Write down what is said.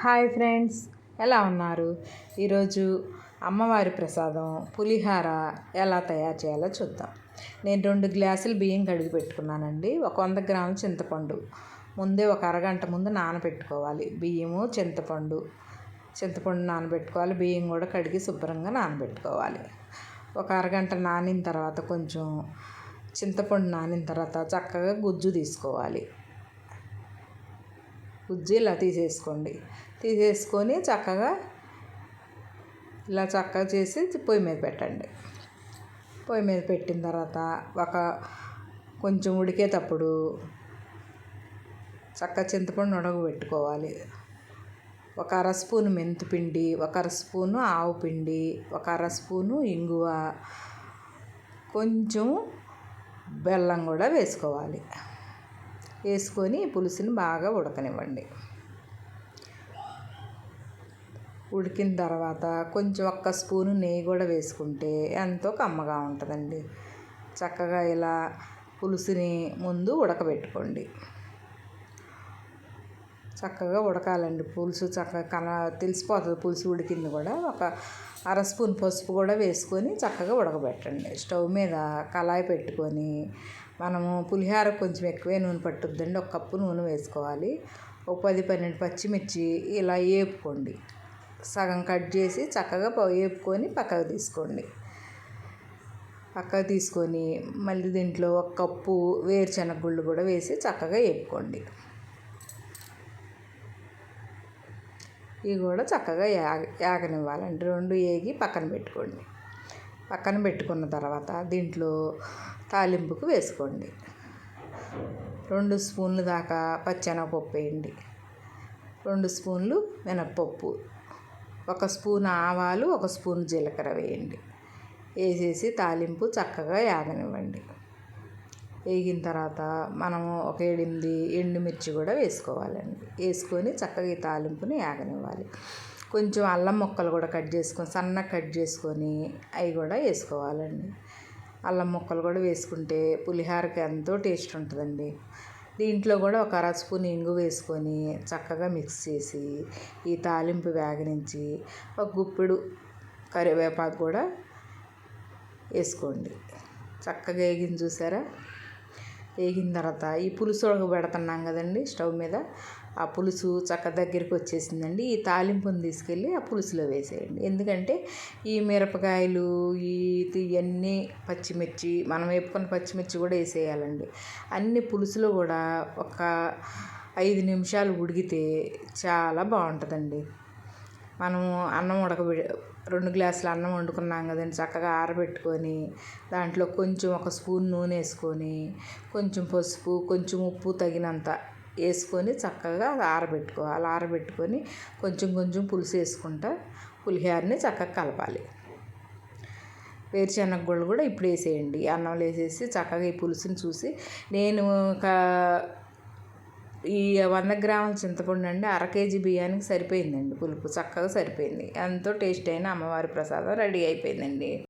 Hi friends ఎలా ఉన్నారు? ఈరోజు అమ్మవారి ప్రసాదం పులిహార ఎలా తయారు చేయాలో చూద్దాం. నేను రెండు గ్లాసులు బియ్యం కడిగి పెట్టుకున్నానండి ఒక వంద గ్రాముల చింతపండు. ముందే ఒక అరగంట ముందు నానబెట్టుకోవాలి. బియ్యము చింతపండు చింతపండు నానబెట్టుకోవాలి. బియ్యం కూడా కడిగి శుభ్రంగా నానబెట్టుకోవాలి. ఒక అరగంట నానిన తర్వాత కొంచెం చింతపండు నానిన తర్వాత చక్కగా గుజ్జు తీసుకోవాలి. ఉజ్జి ఇలా తీసేసుకోండి. తీసేసుకొని చక్కగా ఇలా చక్కగా చేసి పొయ్యి మీద పెట్టండి. పొయ్యి మీద పెట్టిన తర్వాత ఒక కొంచెం ఉడికేటప్పుడు చక్క చింతపండు ఉడకబెట్టుకోవాలి ఒక అర స్పూను మెంతిపిండి ఒక అర స్పూను ఆవు పిండి ఒక అర స్పూను ఇంగువ కొంచెం బెల్లం కూడా వేసుకోవాలి. వేసుకొని పులుసుని బాగా ఉడకనివ్వండి. ఉడికిన తర్వాత కొంచెం ఒక్క స్పూను నెయ్యి కూడా వేసుకుంటే ఎంతో కమ్మగా ఉంటుందండి. చక్కగా ఇలా పులుసుని ముందు ఉడకబెట్టుకోండి. చక్కగా ఉడకాలండి. పులుసు చక్కగా కన తెలిసిపోతుంది పులుసు ఉడికింది కూడా. ఒక అర స్పూన్ పసుపు కూడా వేసుకొని చక్కగా ఉడకబెట్టండి. స్టవ్ మీద కళాయి పెట్టుకొని మనము పులిహోర కొంచెం ఎక్కువే నూనె పట్టుద్దండి. ఒక కప్పు నూనె వేసుకోవాలి. ఒక పది పన్నెండు పచ్చిమిర్చి ఇలా వేపుకోండి సగం కట్ చేసి చక్కగా వేపుకొని పక్కకు తీసుకోండి. పక్కకు తీసుకొని మళ్ళీ దీంట్లో ఒక కప్పు వేరుశనగ గుళ్ళు కూడా వేసి చక్కగా వేపుకోండి ఇవి కూడా చక్కగా యాగ యాగనివ్వాలండి. రెండు ఏగి పక్కన పెట్టుకోండి. పక్కన పెట్టుకున్న తర్వాత దీంట్లో తాలింపుకు వేసుకోండి. రెండు స్పూన్లు దాకా పచ్చెనగపప్పు వేయండి. రెండు స్పూన్లు మినప్పప్పు. ఒక స్పూన్ ఆవాలు ఒక స్పూన్ జీలకర్ర వేయండి. వేసేసి తాలింపు చక్కగా యాగనివ్వండి. వేగిన తర్వాత మనము ఒక ఎనిమిది ఎండుమిర్చి కూడా వేసుకోవాలండి. వేసుకొని చక్కగా ఈ తాలింపుని యాగనివ్వాలి కొంచెం అల్లం ముక్కలు కూడా కట్ చేసుకొని సన్నగా కట్ చేసుకొని అవి కూడా వేసుకోవాలండి. అల్లం ముక్కలు కూడా వేసుకుంటే పులిహోరకి ఎంతో టేస్ట్ ఉంటుందండి. దీంట్లో కూడా ఒక అర స్పూన్ ఇంగు వేసుకొని చక్కగా మిక్స్ చేసి ఈ తాలింపు వేగనించి ఒక గుప్పెడు కరివేపాకు కూడా వేసుకోండి. చక్కగా వేగింది చూసారా? వేగిన తర్వాత ఈ పులుసు ఉడకబెడుతున్నాం కదండి స్టవ్ మీద. ఆ పులుసు చక్క దగ్గరికి వచ్చేసిందండి. ఈ తాలింపుని తీసుకెళ్ళి ఆ పులుసులో వేసేయండి. ఎందుకంటే ఈ మిరపకాయలు ఈ ఇవన్నీ పచ్చిమిర్చి మనం వేపుకున్న పచ్చిమిర్చి కూడా వేసేయాలండి. అన్ని పులుసులో కూడా ఒక ఐదు నిమిషాలు ఉడికితే చాలా బాగుంటుందండి. మనము అన్నం ఉడకబె రెండు గ్లాసులు అన్నం వండుకున్నాం కదండి చక్కగా ఆరబెట్టుకొని దాంట్లో కొంచెం ఒక స్పూన్ నూనె వేసుకొని కొంచెం పసుపు కొంచెం ఉప్పు తగినంత వేసుకొని చక్కగా ఆరబెట్టుకోవాలి ఆరబెట్టుకొని కొంచెం కొంచెం పులుసు వేసుకుంటా పులిహోరని చక్కగా కలపాలి. వేరుశనగ గుళ్ళు కూడా ఇప్పుడు వేసేయండి. అన్నంలో వేసేసి చక్కగా ఈ పులుసుని చూసి నేను ఒక ఈ వంద గ్రాముల చింతపండు అండి అర కేజీ బియ్యానికి సరిపోయిందండి పులుపు. చక్కగా సరిపోయింది. ఎంతో టేస్ట్ అయిన అమ్మవారి ప్రసాదం రెడీ అయిపోయిందండి.